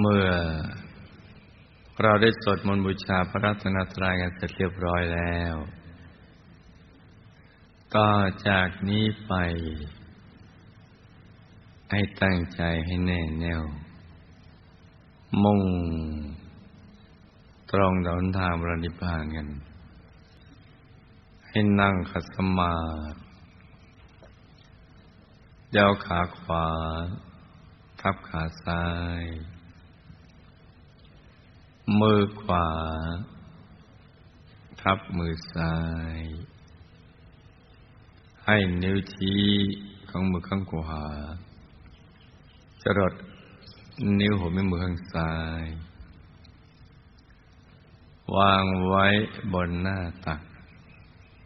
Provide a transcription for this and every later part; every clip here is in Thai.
เมื่อ เราได้สวดมนต์บูชาพระรัตนตรัยกันเสร็จเรียบร้อยแล้ว ก็จากนี้ไป ให้ตั้งใจให้แน่แน่ว มุ่ง ตรงดอนทางบรนิพานกัน ให้นั่งขัดสมาธิยาวขาขวา ทับขาซ้าย มือขวา ทับมือซ้าย ให้นิ้วชี้ของมือข้างขวาจรดนิ้วหัวแม่มือข้างซ้าย วางไว้บนหน้าตัก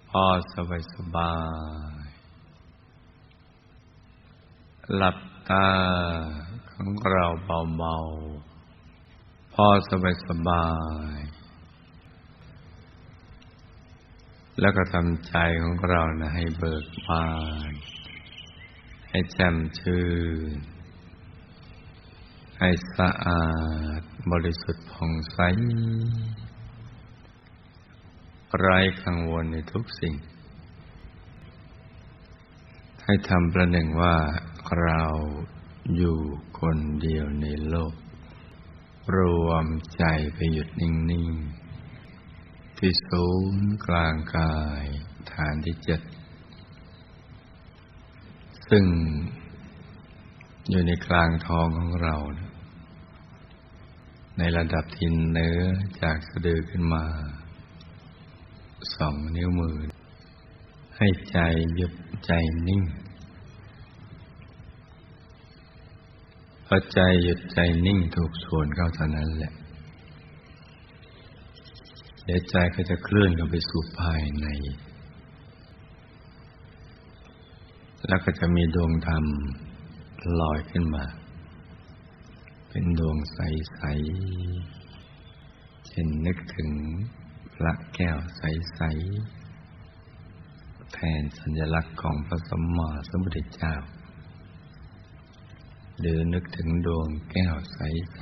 พอสบายสบาย หลับตาของเราเบาๆ พอสบายสบาย แล้วก็ทำใจของเรานะให้เบิกบานให้แจ่มชื่น ให้สะอาดบริสุทธิ์ผ่องใส ไร้กังวลในทุกสิ่ง ให้ทำประหนึ่งว่าเราอยู่คนเดียวในโลก รวมใจไปหยุดนิ่ง ๆ ที่ศูนย์กลางกายฐานที่เจ็ด ซึ่งอยู่ในกลางท้องของเรา ในระดับทินเนื้อจากสะดือขึ้นมา สองนิ้วมือ ให้ใจหยุดใจนิ่งพ อใจหยุดใจนิ่งถูกส่วนเข้าเท่านั้นแหละ เดี๋ยวใจก็จะเคลื่อนกันไปสู่ภายใน แล้วก็จะมีดวงธรรมลอยขึ้นมา เป็นดวงใส ๆ เช่นนึกถึงพระแก้วใส ๆ แทนสัญลักษณ์ของพระสัมมาสัมพุทธเจ้า หรือนึกถึงดวงแก้วใส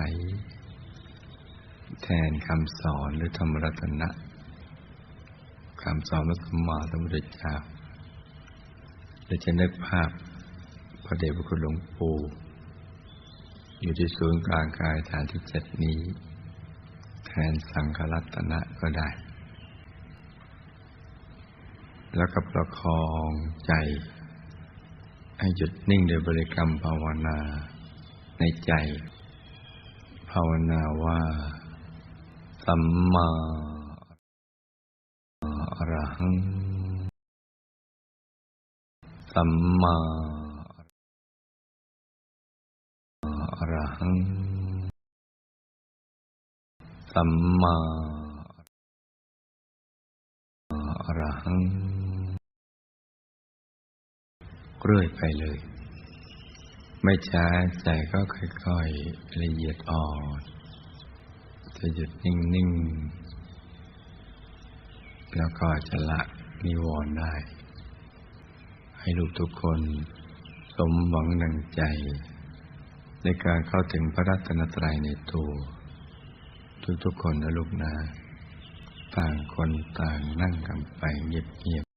ๆ แทนคำสอนหรือธรรมรัตนะคำสอนพระสัมมาสัมพุทธเจ้าหรือจะนึกภาพพระเดชพระคุณหลวงปู่อยู่ที่ศูนย์กลางกายฐานที่เจ็ดนี้ แทนสังฆรัตนะก็ได้ แล้วก็ประคองใจ ให้หยุดนิ่งโดยบริกรรมภาวนาในใจ ภาวนาว่า สัมมาอรหัง สัมมาอรหัง สัมมาอรหัง เรื่อยไปเลย ไม่ช้าใจก็ค่อยๆละเอียดอ่อนจะหยุดนิ่งๆ แล้วก็จะละนิวรณ์ได้ ให้ลูกทุกคนสมหวังดังใจ ในการเข้าถึงพระรัตนตรัยในตัว ทุกๆคนนะลูกนะ ต่างคนต่างนั่งกันไปเงียบ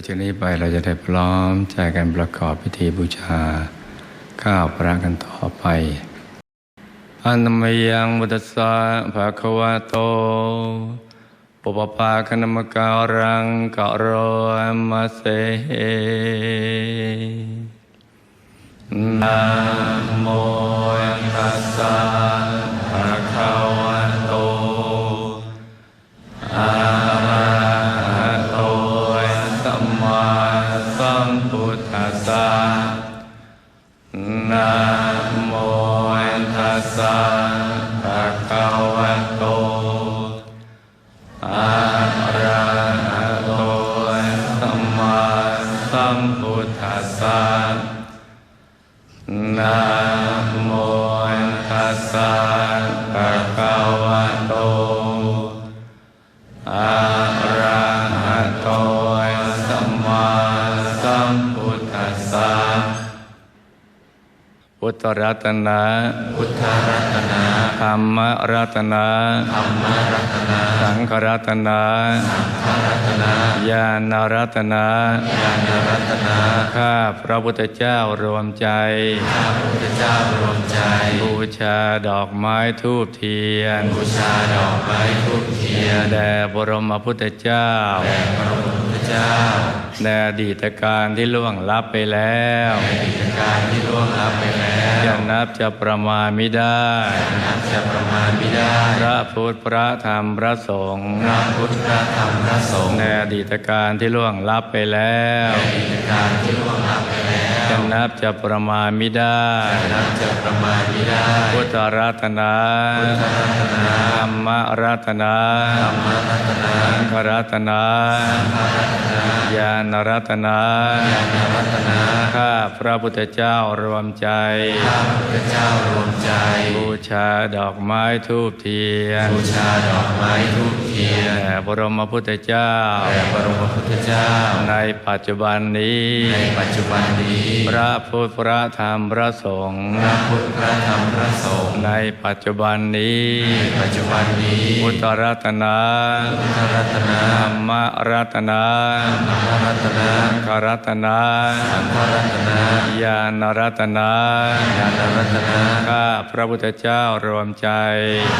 ต่อจากนี้ไปเราจะได้พร้อมใจกันประกอบพิธีบูชา ข้าวพระกันต่อไปอันมยังบุตสสะภะคะวะโตปุปปาคณมการังกะโรมะเสนะโมตัสสะภะคะ ตั พุทธรัตนะพุทธรัตนาธรรมรัตนะธรรมรัตนาสังฆรัตนะพระรัตนาญาณรัตนะญาณรัตนาข้าพระพุทธเจ้ารวมใจข้าพระพุทธเจ้ารวมใจ บูชาดอกไม้ทูบเทียน บูชาดอกไม้ทูบเทียนแด่บรมพุทธเจ้าแด่พระพุทธ เจ้า ในอดีตการที่ล่วงลับไปแล้วในกิจการที่ล่วงลับไปแล้วจะนับจะประมาณไม่ได้นับจะประมาณไม่ได้ พระพุทธพระธรรมพระสงฆ์พระพุทธพระธรรมพระสงฆ์ในอดีตการที่ล่วงลับไปแล้วในกิจการที่ล่วงลับไปแล้วจะนับจะประมาณไม่ได้นับจะประมาณไม่ได้พุทธรัตนะพุทธรัตนาธรรมรัตนะธรรมรัตนาสัง ฆรัตนะพระรัตนาญาณรัตนะญาณรัตนาข้าพระพุทธเจ้ารวมใจข้าพระพุทธเจ้ารวมใจ บูชาดอกไม้ทูบเทียนบูชาดอกไม้ทูบเทียนแด่บรมพุทธเจ้าแด่บรมพุทธเจ้า ในปัจจุบันนี้ ในปัจจุบันนี้ พระพุทธพระธรรมพระสงฆ์พระพุทธพระธรรมพระสงฆ์ในปัจจุบันนี้ในปัจจุบันนี้พุทธรัตนะพุทธรัตนาธรรมรัตนะธรรมรัตนาสังฆรัตนะสังฆรัตนาญาณรัตนะญาณรัตนาข้าพระพุทธเจ้ารวมใจ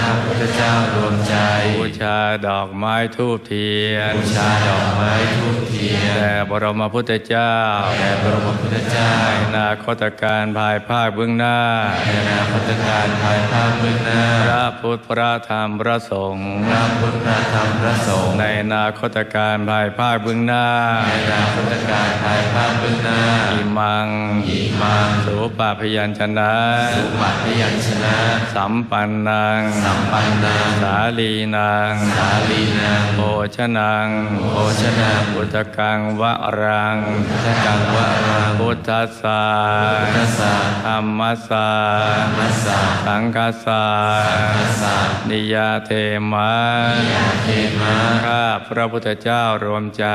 ข้าพระพุทธเจ้ารวมใจบูชาดอกไม้ทูบเทียนบูชาดอกไม้ทูบเทียนแด่บรมพุทธเจ้าแด่บรมพุทธเจ้าในอนาคตการภายภาคเบื้องหน้าในอนาคตการภายภาคเบื้องหน้า พระพุทธพระธรรมพระสงฆ์พระพุทธพระธรรมพระสงฆ์ในอนาคตการภายภาคเบื้องหน้าในอนาคตการภายภาคเบื้องหน้าอิมังอิมังสุปาพยัญชนะสุปัตถยัญชนะ สัมปันนังสัมปันนังสาลีนังสาลีนังโภชนังโภชนังพุทธกังวะรังพุทธกังวะรังพุทธัสสะพุทธสสะธรรมัสสะมัสสะสังฆัสสะมัสสะนิยาเทมะยาเทมะข้าพระพุทธเจ้ารวมใจ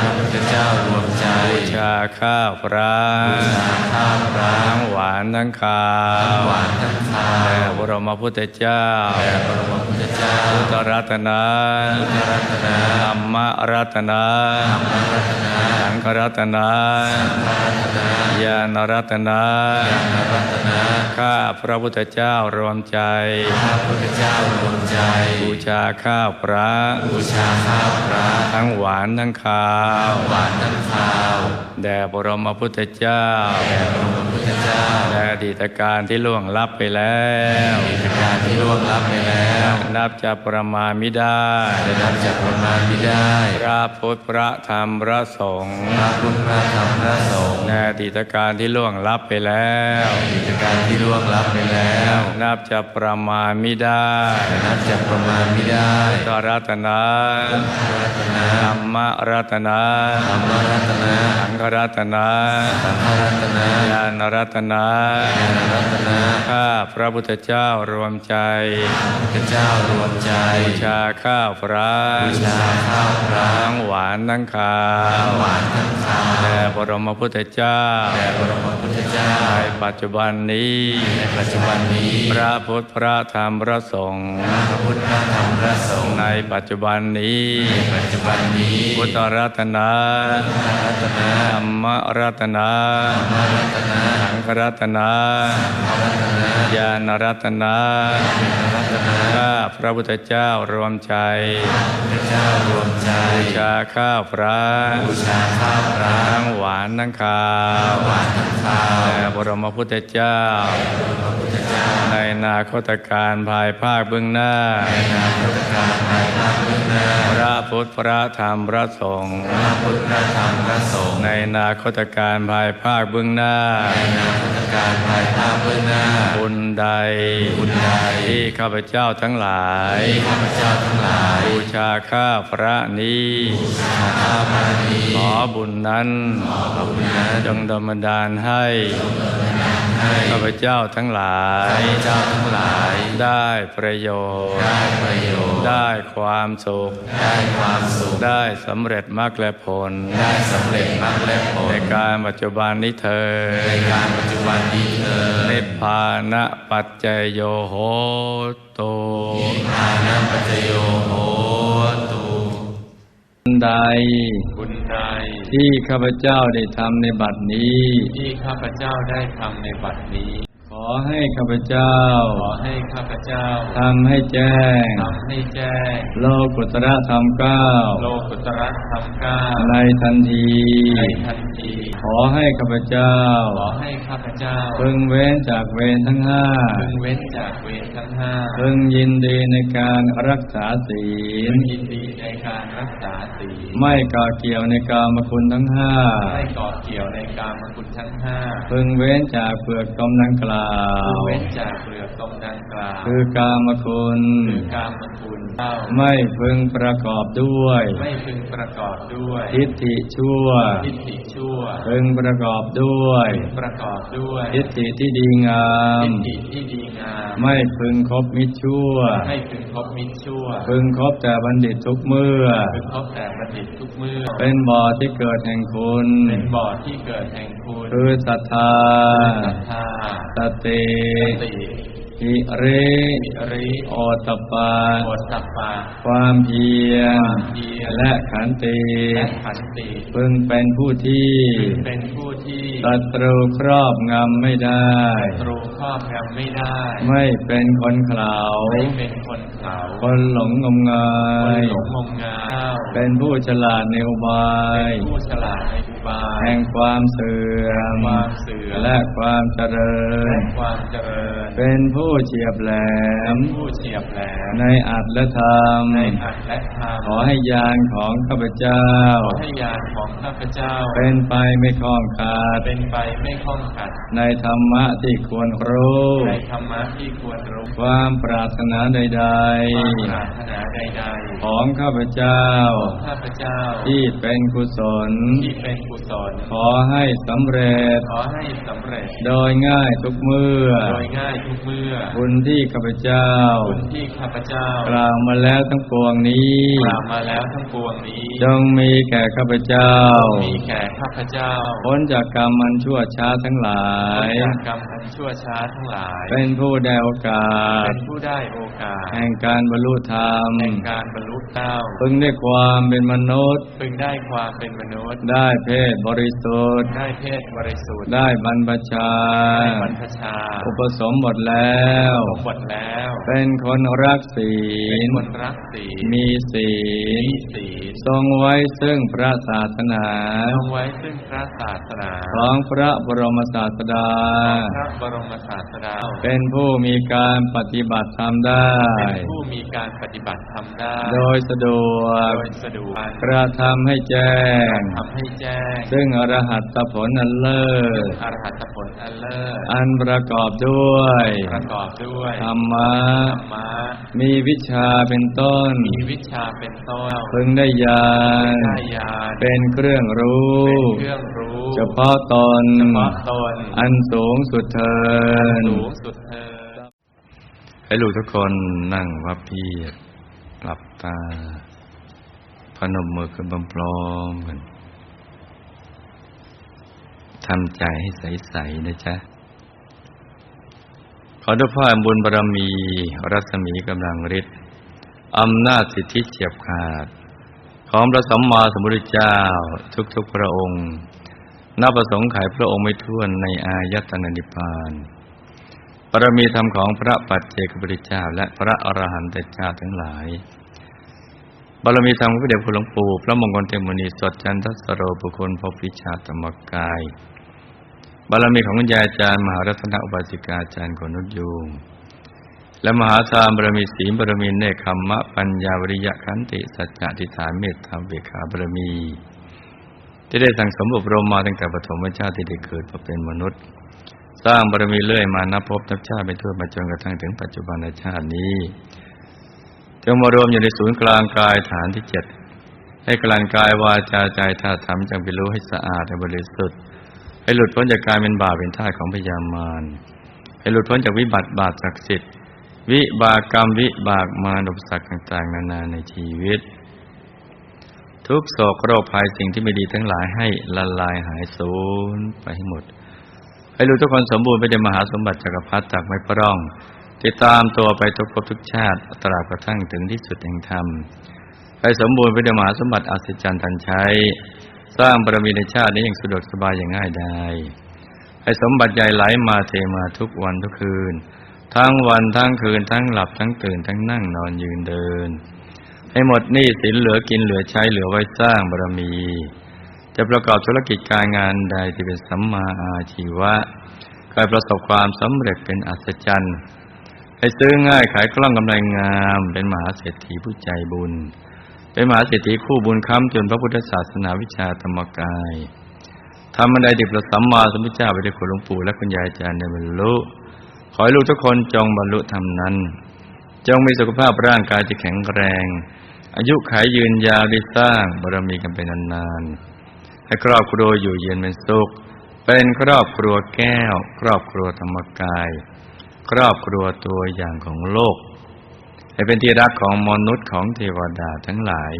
พระพุทธเจ้ารวมใจบูชาข้าวพระบูชาข้าวพระทั้งหวานทั้งคาวหวานทั้งคาวแด่บรมพุทธเจ้าแด่บรมพุทธเจ้าพุทธรัตนะพุทธรัตนาธรรมรัตนะธรรมรัตนาสังฆรัตนะพระรัตนาญาณรัตนะญาณรัตนาข้าพระพุทธเจ้ารวมใจข้าพุทธเจ้ารวมใจบูชาข้าวพระบูชาข้าวพระทั้งหวานทั้งคาวหวานทั้งคาวแด่บรมพุทธเจ้าแด่บรมพุทธเจ้าและอดีตการที่ล่วงลับไปแล้วกิจการที่ล่วงลับไปแล้วนับจะประมาณไม่ได้จะนับจากประมาณไม่ได้พระพุทธพระธรรมพระสงฆ์พระพุทธพระธรรมพระสงฆ์ในอดีตการที่ล่วงลับไปแล้วกิจการที่ล่วงลับไปแล้ว นับจะประมาณไม่ได้จะนับจากประมาณไม่ได้ตรัตนะพระรัตนาธรรมรัตนาธรรมรัตนาสังฆรัตนาสังฆรัตนา ญาณรัตตนะญาณรัตนะข้าพระพุทธเจ้ารวมใจพระเจ้ารวมใจบูชาข้าวพระบูชาข้าวพระทั้งหวานทั้งคาข้าววหวานทั้งคาวแด่บรมพุทธเจ้าแด่บรมพุทธเจ้าในปัจจุบันนี้ในปัจจุบันนี้ พระพุทธพระธรรมพระสงฆ์พระพุทธพระธรรมพระสงฆ์ในปัจจุบันนี้ในปัจจุบันนี้พุทธรัตนะพระรัตนะธรรมรัตนะพระรัตนะสังฆรัตนะ พระรัตนะญาณรัตนะรัตนะข้าพระพุทธเจ้ารวมใจพระเจ้ารวมใจบูชาข้าพระบูชาข้าพระทั้งหวานทั้งคาวหวานทั้งคาวแด่บรมพุทธเจ้า ในนาคตการภายภาคเบื้องหน้า พระพุทธพระธรรมพระสงฆ์พระพุทธพระธรรมพระสงฆ์ในอนาคตการภายภาคเบื้องหน้าในนามพุทธการภายภาคเบื้องหน้าบุญ ใดบุญใดที่ข้าพเจ้าทั้งหลายที่ข้าพเจ้าทั้งหลายบูชาข้าพระนี้ข้าพระนี้ขอบุญนั้นขอบุญนั้นจงดลดาลให้ให้ข้าพเจ้าทั้งหลายข้าพเจ้าทั้งหลาย ได้ประโยชน์ ได้ประโยชน์ ได้ความสุข ได้ความสุข ได้สำเร็จมรรคและผล ได้สำเร็จมรรคและผล ในการปัจจุบันนี้เธอ ในการปัจจุบันนี้เธอนิพพานะปัจเจโยโหตุทานัปัจจโยโหตุใดบุญใดที่ข้าพเจ้าได้ทำในบัดนี้ ที่ข้าพเจ้าได้ทำในบัดนี้ข อให้ข้าพเจ้า ขอให้ข้าพเจ้าทำให้แจ้งทำให้แจ้ง โลกุตระธรรมเก้าโลกุตระธรรมเก้าในทันทีในทันที ขอให้ข้าพเจ้า ขอให้ข้าพเจ้าพึงเว้นจากเวรทั้งห้าพึงเว้นจากเวรทั้งห้าพึงยินดีในการรักษาศีพึลงยินดีในการรักษาศีลไม่ก่อเกี่ยวในกามคุณทั้งห้าไม่ก่อเกี่ยวในกามคุณทั้งห้าพึงเว้นจากเปลือกตมดังกล่าพึงวเว้นจากเปลือกตรงดังกล่าว คือกามคุณ คือกามคุณ เจ้าไม่พึงประกอบด้วย ไม่พึงประกอบด้วยทิฏฐิชั่ว ทิฏฐิชั่ว พึงประกอบด้วยประกอบด้วยทิฏฐิที่ดีงามทิฏฐิที่ดีงาม ไม่พึงคบมิตรชั่ว ไม่พึงคบมิตรชั่ว พึงคบแต่บัณฑิตทุกเมื่อ พึงคบแต่บัณฑิตทุกเมื่อ เป็นบ่อที่เกิดแห่งคุณเป็นบ่อที่เกิดแห่งคุณคือศรัทธาศรัทธาสติ สติหิริอริโอตตปปาโอตตัปปะความเพียรความเพียรและขันติและขันติพึงเป็นผู้ที่เป็นผู้ที่ศัตรูครอบงำไม่ได้ตรูครอบงำไม่ได้ ไม่เป็นคนเขลาไม่เป็นคนเขาคนหลงงมงาคนยหลงงมงายเป็นผู้ฉลาดในอุบายเป็นผู้ฉลาดในอุ บาย แห่งความเสื่อมความเสื่อมและความเจริญและความเจริญ เป็นผู้เฉียบแหลมผู้เฉียบแหลมในอัตและธรรมในอัตและธรรม ขอให้ยานของข้าพเจ้าขอให้ญาณของข้าพเจ้าเป็นไปไม่คล้องขาดเป็นไปไม่ข้องขัดในธรรมะที่ควรรู้ในธรรมะที่ควรรู้ ความปรารถนาใดความปรารถนาใดๆของข้าพเจ้าๆของข้าพเจ้า ที่เป็นกุศลที่เป็นกุศลขอให้สำเร็จ ขอให้สำเร็จ โดยง่ายทุกเมื่อ โดยง่ายทุกเมื่อ บุญที่ข้าพเจ้า บุญที่ข้าพเจ้า กล่าวมาแล้วทั้งปวงนี้ กล่าวมาแล้วทั้งปวงนี้ จงมีแก่ข้าพเจ้า มีแก่ข้าพเจ้า พ้นจากกรรมมันชั่วช้าทั้งหลาพ้นยจากกรรมอันชั่วช้าทั้งหลาย เป็นผู้ได้โอกาส เป็นผู้ได้โอกาส แห่งการบรรลุธรรม แห่งการบรรลุเต้าพึงได้ความเป็นมนุษย์ พึงได้ความเป็นมนุษย์ ได้เพศบริสุทธิ์ ได้เพศบริสุทธิ์ ได้บรรพชา ได้บรรพชา อุปสมบทแล้วสมบทแล้ว เป็นคนรักศีเป็นลคนรักศีล มีศีล มีศีล ทรงไว้ซึ่งพระศาสนาลงไว้ซึ่งพระศาสนา ของพระบรมศาสดา พระบรมศาสดา เป็นผู้มีการปฏิบัติธรรมได้ เป็นผู้มีการปฏิบัติธรรมได้ โดยสะดวก โดยสะดวก กระทำให้แจ้งทำให้แจ้งซึ่งอรหัตผลอันเลิศอรหัตผลอันเลิศอันประกอบด้วยประกอบด้วยธรรมะธรรมะมีวิชาเป็นต้น มีวิชาเป็นต้นพึงได้ญาณได้ญาณเป็นเครื่องรู้เป็นเครื่องรู้ เฉพาะตนเฉพาะตน อันสูงสุดเทินสูงสุดเธอญให้ลูกทุกคนนั่งพับเพียบหลับตาพนมมือขึ้นพร้อมๆกัน ทำใจให้ใส ๆ นะจ๊ะ ขอด้วยพระบุญบารมี รัศมีกำลังฤทธิ์อำนาจสิทธิเฉียบขาด ของพระสัมมาสัมพุทธเจ้าทุกๆพระองค์นับประสงค์ขายพระองค์ไม่ท้วนในอายตนะนิพพานบารมีธรรมของพระปัจเจกพุทธเจ้า และพระอรหันตเจ้าทั้งหลายบารมีธรรมของพระเดชพระหลวงปู่พระมงคลเทมุนีสดจันทสโรบุคคลพบวิชาธรรมกาย บารมีของคุณยายอาจารย์ มหารัตนอุบาสิกาอาจารย์ขนุดยูงและมหาทานบารมีศีลบารมีเนคขมมะปัญญาวริยะขันติสัจจะทิฏฐานเมตตาเบขาบารมี ที่ได้สั่งสมอบรมมาตั้งแต่ปฐมชาติที่ได้เกิดมาเป็นมนุษย์ สร้างบารมีเรื่อยมานับพบนับชาติไปทั่วมาจนกระทั่งถึงปัจจุบันชาตินี้จงมารวมอยู่ในศูนย์กลางกายฐานที่เจ็ดให้กลั่นกายวาจาใจธาตุธรรมจงเป็นรู้ให้สะอาดและบริสุทธิ์ ให้หลุดพ้นจากการเป็นบาปเป็นท่าของพยามารให้หลุดพ้นจากวิบัติบาปศักดิ์สิทธิ์ วิบากกรรมวิบากมารอุปสรรคต่างๆ นานาในชีวิต ทุกโศกโรคภัยสิ่งที่ไม่ดีทั้งหลายให้ละลายหายสูญไปให้หมด ให้รู้ทุกคนสมบูรณ์ไปด้วยมหาสมบัติจักรพรรดิจากไม่พร่อง ติดตามตัวไปทุกภพทุกชาติตราบกระทั่งถึงที่สุดแห่งธรรมให้สมบูรณ์ไปด้วยมหาสมบัติอัศจรรย์ทันใช้ สร้างบารมีในชาตินี้อย่างสะดวกสบายอย่างง่ายดายให้สมบัติใหญ่ไหลมาเทมาทุกวันทุกคืน ทั้งวันทั้งคืนทั้งหลับทั้งตื่นทั้งนั่งนอนยืนเดิน ให้หมดหนี้สินเหลือกินเหลือใช้เหลือไว้สร้างบารมี จะประกอบธุรกิจการงานใดที่เป็นสัมมาอาชีวะกายประสบความสำเร็จเป็นอัศจรรย์ให้ซื้อง่ายขายคล่องกำไรงามเป็นมหาเศรษฐีผู้ใจบุญ เป็นมหาเศรษฐีคู่บุญค้ำจนพระพุทธศาสนาวิชาธรรมกายทำอันใดดิบระสัมมาสัมพุทธเจ้าไปได้คุณหลวงปู่และคุณยายอาจารย์ได้บรรลุขอให้ลูกทุกคนจงบรรลุธรรมนั้น จงมีสุขภาพร่างกายที่แข็งแรง อายุขายยืนยาวได้สร้างบารมีกันไปนานๆให้ครอบครัวอยู่เย็นเป็นสุข เป็นครอบครัวแก้ว ครอบครัวธรรมกาย ครอบครัวตัวอย่างของโลก ให้เป็นที่รักของมนุษย์ของเทวดาทั้งหลาย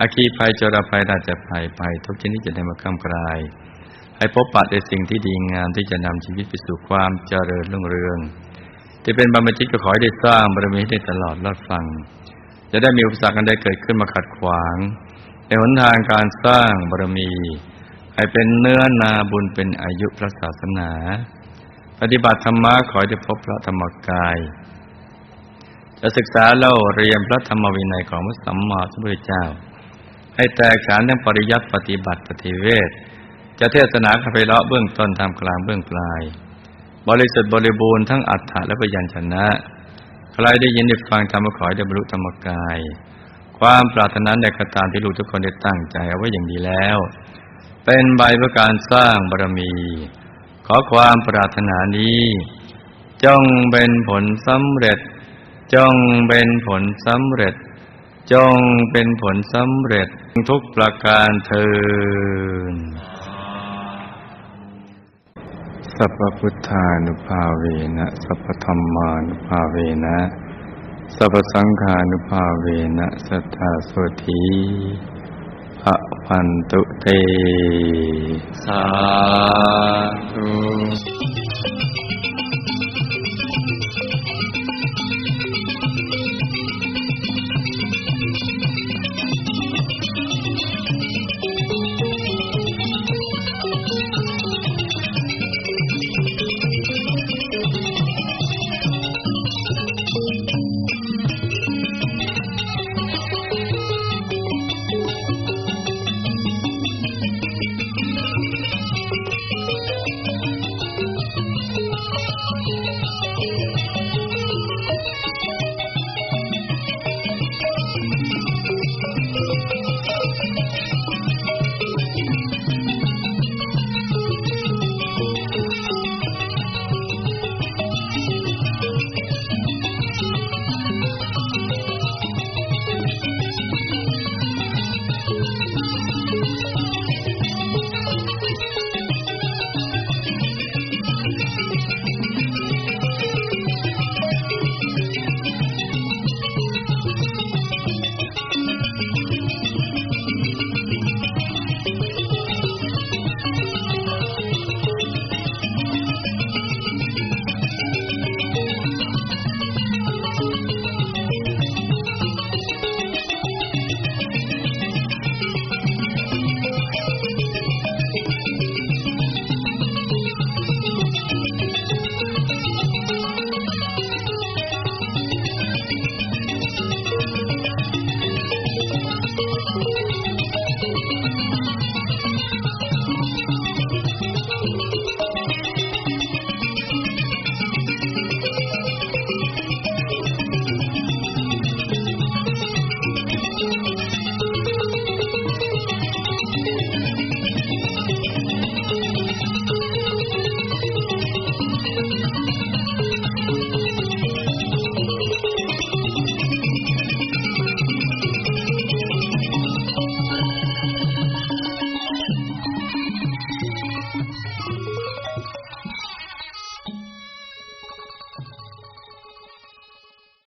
อาคีภัยจรภัยราชภัยภัยทุกชนิดจะได้มาข้ามกลาย ให้พบปะในสิ่งที่ดีงามที่จะนำชีวิตไปสู่ความเจริญรุ่งเรือง ที่เป็นบรรพชิตก็ขอให้ได้สร้างบารมีให้ได้ตลอดรอดฟัง จะได้มีอุปสรรคอันใดเกิดขึ้นมาขัดขวาง ในหนทางการสร้างบารมีให้เป็นเนื้อนาบุญเป็นอายุพระศาสนา ปฏิบัติธรรมะขอให้ได้พบพระธรรมกาย จะศึกษาเล่าเรียนพระธรรมวินัยของพระสัมมาสัมพุทธเจ้า ให้แตกฉานทั้งปริยัติปฏิบัติปฏิเวทจะเทศนาคาไปเลาะเบื้องต้นทำกลางเบื้องปลาย บริสุทธิ์บริบูรณ์ทั้งอัฏฐะและพยัญชนะ ใครได้ยินได้ฟังธรรมขอให้ได้บรรลุธรรมกาย ความปรารถนาในกตามที่ลูกทุกคนได้ตั้งใจเอาไว้อย่างดีแล้ว เป็นใบเพื่อการสร้างบารมี ขอความปรารถนานี้ จงเป็นผลสำเร็จ จงเป็นผลสำเร็จ จงเป็นผลสำเร็จทุกประการเทินสัพพุทธานุภาเวนะ สัพพธรรมานุภาเวนะ สัพพสังฆานุภาเวนะ สัทธาโสธีพระพันตุเต สาธุ